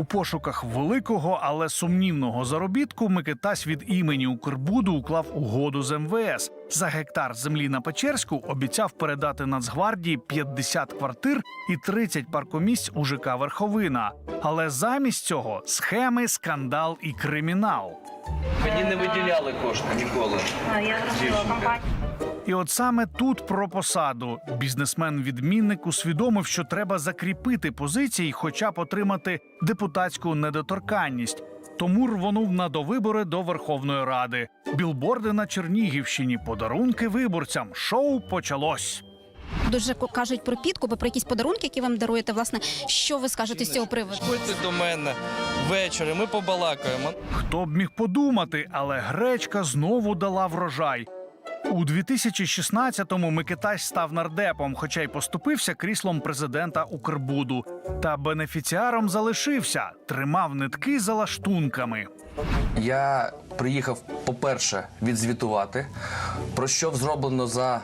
У пошуках великого, але сумнівного заробітку Микитась від імені Укрбуду уклав угоду з МВС. За гектар землі на Печерську обіцяв передати Нацгвардії 50 квартир і 30 паркомісць у ЖК Верховина. Але замість цього схеми, скандал і кримінал. Мені не виділяли кошти ніколи. Дівчинка. І от саме тут про посаду бізнесмен-відмінник усвідомив, що треба закріпити позиції, хоча б отримати депутатську недоторканність. Тому рвонув на довибори до Верховної Ради. Білборди на Чернігівщині, подарунки виборцям. Шоу почалось. Дуже ко- кажуть про підкупи, про якісь подарунки, які вам даруєте. Власне, що ви скажете з цього приводу? Ходьте до мене ввечері, ми побалакаємо. Хто б міг подумати, але гречка знову дала врожай. У 2016-му Микитась став нардепом, хоча й поступився кріслом президента Укрбуду. Та бенефіціаром залишився, тримав нитки за лаштунками. Я приїхав, по-перше, відзвітувати, про що зроблено за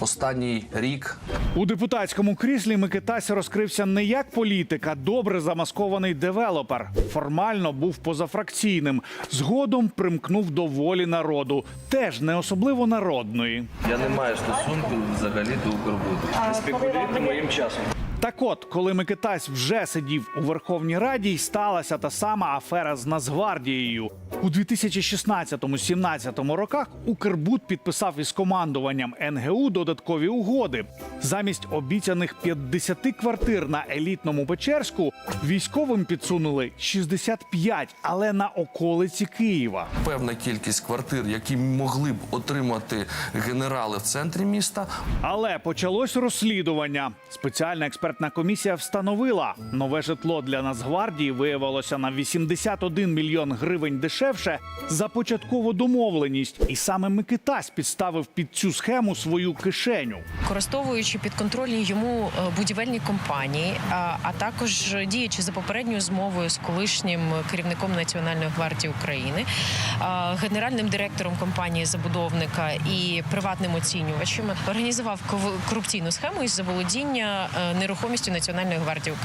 останній рік. У депутатському кріслі Микитась розкрився не як політик, а добре замаскований девелопер. Формально був позафракційним. Згодом примкнув до волі народу, теж не особливо народної. Я не маю стосунку взагалі до Укрбуду. Не спекулюйте моїм часом. Так от, коли Микитась вже сидів у Верховній Раді, й сталася та сама афера з Нацгвардією. У 2016-17 роках Укрбуд підписав із командуванням НГУ додаткові угоди. Замість обіцяних 50 квартир на елітному Печерську військовим підсунули 65, але на околиці Києва. Певна кількість квартир, які могли б отримати генерали в центрі міста, Але почалось розслідування. Спеціальна експертна комісія встановила, нове житло для Нацгвардії виявилося на 81 мільйон гривень дешевше за початкову домовленість, і саме Микитась підставив під цю схему свою кишеню. використовуючи підконтрольні йому е, будівельні компанії, а, також діючи за попередньою змовою з колишнім керівником Національної гвардії України, генеральним директором компанії забудовника і приватним оцінювачем, організував корупційну схему із заволодіння е, нерухомістю Національної гвардії України.